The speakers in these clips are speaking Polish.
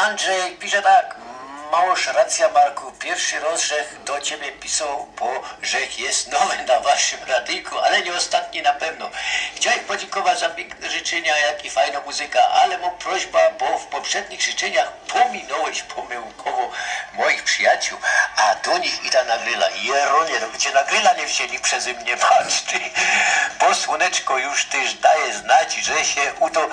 Andrzej pisze tak. Małoż racja Marku, pierwszy rozrzech do ciebie pisał, bo rzech jest nowy na waszym radyjku, ale nie ostatni na pewno. Chciałem podziękować za piękne życzenia, jak i fajna muzyka, ale mam prośba, bo w poprzednich życzeniach pominąłeś pomyłkowo moich przyjaciół, a do nich idę na gryla. Jeronie, no gdzie na gryla nie wzięli przeze mnie, patrz ty, bo słoneczko już też daje znać, że się udo,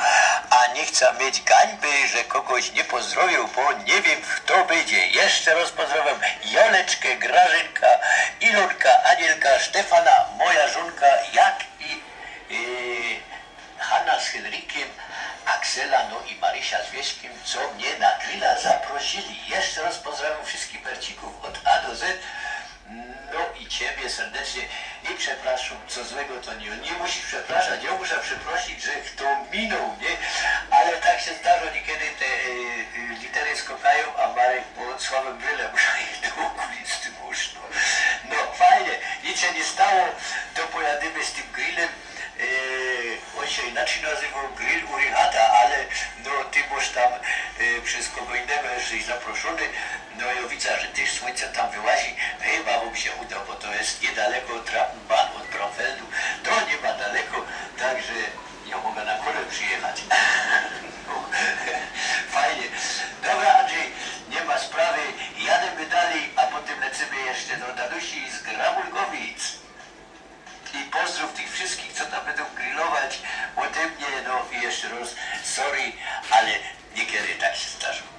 a nie chcę mieć gańby, że kogoś nie pozdrowił, bo nie wiem kto będzie. Jeszcze raz pozdrawiam Joleczkę, Grażynka, Ilonka, Anielka, Stefana, moja żonka, jak i yy, Hanna z Henrykiem, Aksela, no i Marysia z Wieśkiem, co mnie na grilla zaprosili. Jeszcze raz pozdrawiam wszystkich percików od A do Z. No i ciebie serdecznie i przepraszam, co złego to nie, nie musisz przepraszać, ja muszę przeprosić, że kto minął? Nic się nie stało, to pojadymy z tym grillem. Yy, on się inaczej nazywał Grill Urihata, ale no ty masz tam yy, przez kogo innego jesteś zaproszony. No widzę, że też słońce tam wyłazi. Chyba wam się uda, bo to jest niedaleko od sorry, ale niekiedy tak się zdarza.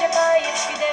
Się baje w świderze.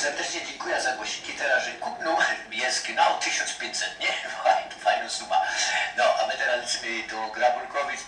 serdecznie dziękuję za głosiki teraz, że kupną jest genau 1500, nie? Fajna suma. No, a my teraz lecimy do Grabulkowic,